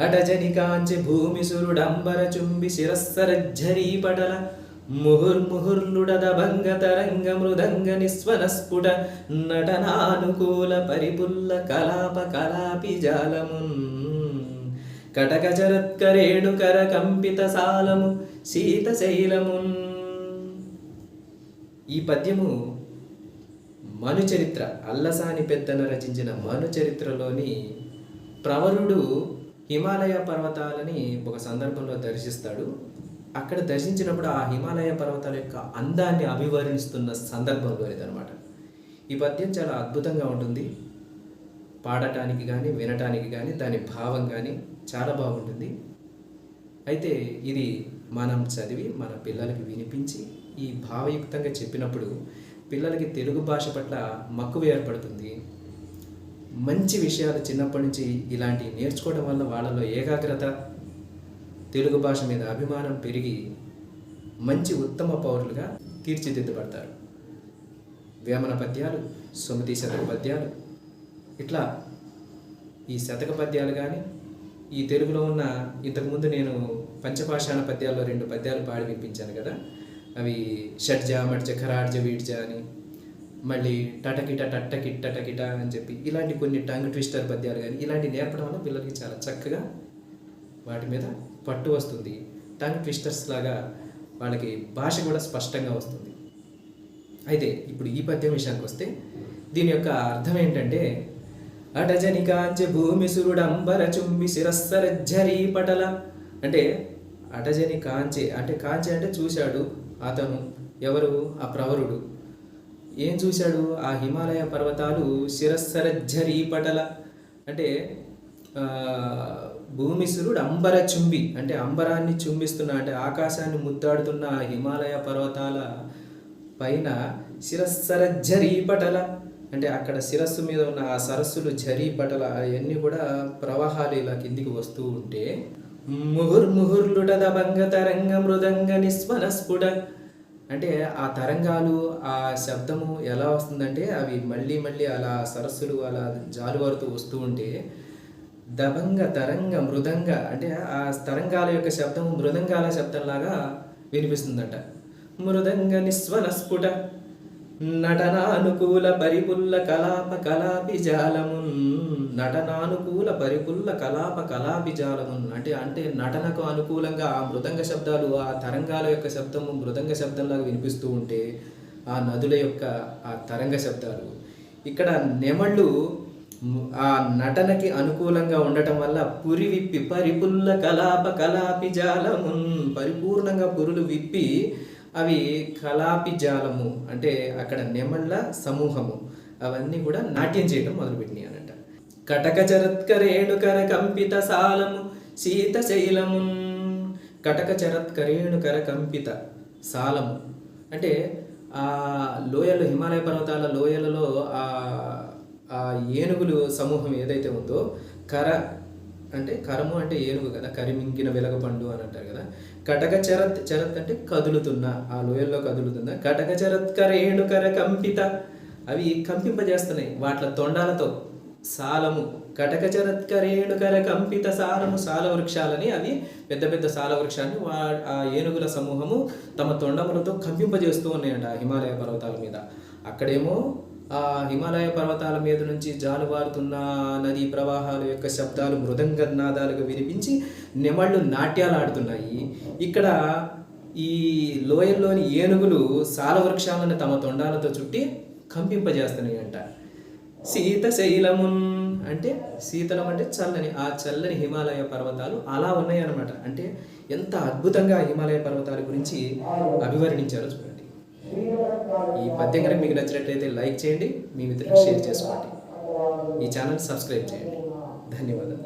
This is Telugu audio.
అటజనికాంచి భూమి సురుడంబర చుంబి శిరస్సరజ్జరీ పటల. ముహుర్ముహుర్లుడద భంగ తరంగ మృదంగ నిస్వన స్ఫుట. నటనానుకూల పరిపుల్ల కలాప కలాపి జాలమున్. కటక చరత్కరేణుకర కంపిత సాలము శీతశైలమున్ ఈ పద్యము మను చరిత్ర అల్లసాని పెద్దన రచించిన మను చరిత్రలోని ప్రవరుడు హిమాలయ పర్వతాలని ఒక సందర్భంలో దర్శిస్తాడు. అక్కడ దర్శించినప్పుడు ఆ హిమాలయ పర్వతాల యొక్క అందాన్ని అభివర్ణిస్తున్న సందర్భంలో ఇదనమాట ఈ పద్యం చాలా అద్భుతంగా ఉంటుంది. పాడటానికి కానీ వినటానికి కానీ దాని భావం కానీ చాలా బాగుంటుంది. అయితే ఇది మనం చదివి మన పిల్లలకి వినిపించి ఈ భావయుక్తంగా చెప్పినప్పుడు పిల్లలకి తెలుగు భాష పట్ల మక్కువ ఏర్పడుతుంది. మంచి విషయాలు చిన్నప్పటి నుంచి ఇలాంటివి నేర్చుకోవడం వల్ల వాళ్ళలో ఏకాగ్రత తెలుగు భాష మీద అభిమానం పెరిగి మంచి ఉత్తమ పౌరులుగా తీర్చిదిద్దబడతారు. వేమన పద్యాలు సుమతి శతక పద్యాలు ఇట్లా ఈ శతక పద్యాలు కానీ ఈ తెలుగులో ఉన్న ఇంతకుముందు నేను పంచపాషాణ పద్యాల్లో రెండు పద్యాలు పాడి వినిపించాను కదా అవి షడ్జ మడ్జ ఖరాడ్జ వీడ్జ అని మళ్ళీ టటకిట టట్టకిట టటకిట అని చెప్పి ఇలాంటి కొన్ని టంగ్ ట్విస్టర్ పద్యాలు కానీ ఇలాంటి నేర్పడం వల్ల పిల్లలకి చాలా చక్కగా వాటి మీద పట్టు వస్తుంది. టంగ్ ట్విస్టర్స్ లాగా వాళ్ళకి భాష కూడా స్పష్టంగా వస్తుంది. అయితే ఇప్పుడు ఈ పద్యం విషయానికి వస్తే దీని యొక్క అర్థం ఏంటంటే అటజని కాంచె భూమి సురుడంబర చుంబి శిరస్సరజ్జరీ పటల. అంటే అటజని కాంచె అంటే కాంచె అంటే చూశాడు అతను ఎవరు? ఆ ప్రవరుడు. ఏం చూశాడు? ఆ హిమాలయ పర్వతాలు శిరస్సరజ్జరీపటల అంటే భూమిసురుడు భూమి అంబర చుంబి. అంటే అంబరాన్ని చుంబిస్తున్న అంటే ఆకాశాన్ని ముద్దాడుతున్న ఆ హిమాలయ పర్వతాల పైన శిరస్సరజ్జరీపటల అంటే అక్కడ శిరస్సు మీద ఉన్న ఆ సరస్సులు జరీపటల అవన్నీ కూడా ప్రవాహాలు ఇలా కిందికి వస్తూ ఉంటే ముహుర్ ముహుర్లుటద భంగ తరంగ మృదంగ నిస్వన స్ఫుట అంటే ఆ తరంగాలు ఆ శబ్దము ఎలా వస్తుందంటే అవి మళ్ళీ మళ్ళీ అలా సరస్సులు అలా జాలువారుతూ వస్తూ ఉంటే దబంగ తరంగ మృదంగ అంటే ఆ తరంగాల యొక్క శబ్దం మృదంగాల శబ్దంలాగా వినిపిస్తుందట. మృదంగ నిస్వన స్ఫుట నటనానుకూల పరిపుల్ల కలాప కలాపి జాలమున్ నటనానుకూల పరిపుల్ల కలాప కలాపి జాలమున్ అంటే అంటే నటనకు అనుకూలంగా ఆ మృదంగ శబ్దాలు ఆ తరంగాల యొక్క శబ్దము మృదంగ శబ్దంలాగా వినిపిస్తూ ఉంటే ఆ నదుల యొక్క ఆ తరంగ శబ్దాలు. ఇక్కడ నెమళ్ళు ఆ నటనకి అనుకూలంగా ఉండటం వల్ల పురి విప్పి పరిపుల్ల కలాప కలాపి జాలమున్ పరిపూర్ణంగా పురులు విప్పి అవి కలాపి జాలము అంటే అక్కడ నెమళ్ళ సమూహము అవన్నీ కూడా నాట్యం చేయడం మొదలుపెట్టినాయి అనంట కటక చరత్కరేణుకర కంపిత సాలము శీతశైలమున్ కటక చరత్కరేణుకర కంపిత సాలము. అంటే ఆ లోయలు హిమాలయ పర్వతాల లోయలలో ఆ ఏనుగులు సమూహం ఏదైతే ఉందో కర అంటే కరము అంటే ఏనుగు కదా కరిమింగిన వెలగపండు అని అంటారు కదా. కటక చరత్ చరత్ అంటే కదులుతున్న ఆ లోయల్లో కదులుతున్న. కటక చరత్ కరేణుకర కంపిత. అవి కంపింపజేస్తున్నాయి వాట్ల తొండాలతో. సాలము. కటక చరత్ కరేణుకర కంపిత సాలము సాల వృక్షాలని అవి పెద్ద పెద్ద సాల వృక్షాన్ని వా ఆ ఏనుగుల సమూహము తమ తొండములతో కంపింపజేస్తూ ఉన్నాయంట ఆ హిమాలయ పర్వతాల మీద. అక్కడేమో ఆ హిమాలయ పర్వతాల మీద నుంచి జాలువారుతున్న నదీ ప్రవాహాల యొక్క శబ్దాలు మృదంగ నాదాలుగా వినిపించి నెమళ్ళు నాట్యాలు ఆడుతున్నాయి. ఇక్కడ ఈ లోయల్లోని ఏనుగులు సాల వృక్షాలను తమ తొండాలతో చుట్టి కంపింపజేస్తున్నాయంట. సీత శీతశైలమున్ అంటే శీతలం అంటే చల్లని ఆ చల్లని హిమాలయ పర్వతాలు అలా ఉన్నాయన్నమాట. అంటే ఎంత అద్భుతంగా హిమాలయ పర్వతాల గురించి అభివర్ణించారు చూడండి. ఈ పద్యం కనుక మీకు నచ్చినట్లయితే లైక్ చేయండి మీ మిత్రులకు షేర్ చేసుకోండి. ఈ ఛానల్ సబ్స్క్రైబ్ చేయండి. ధన్యవాదాలు.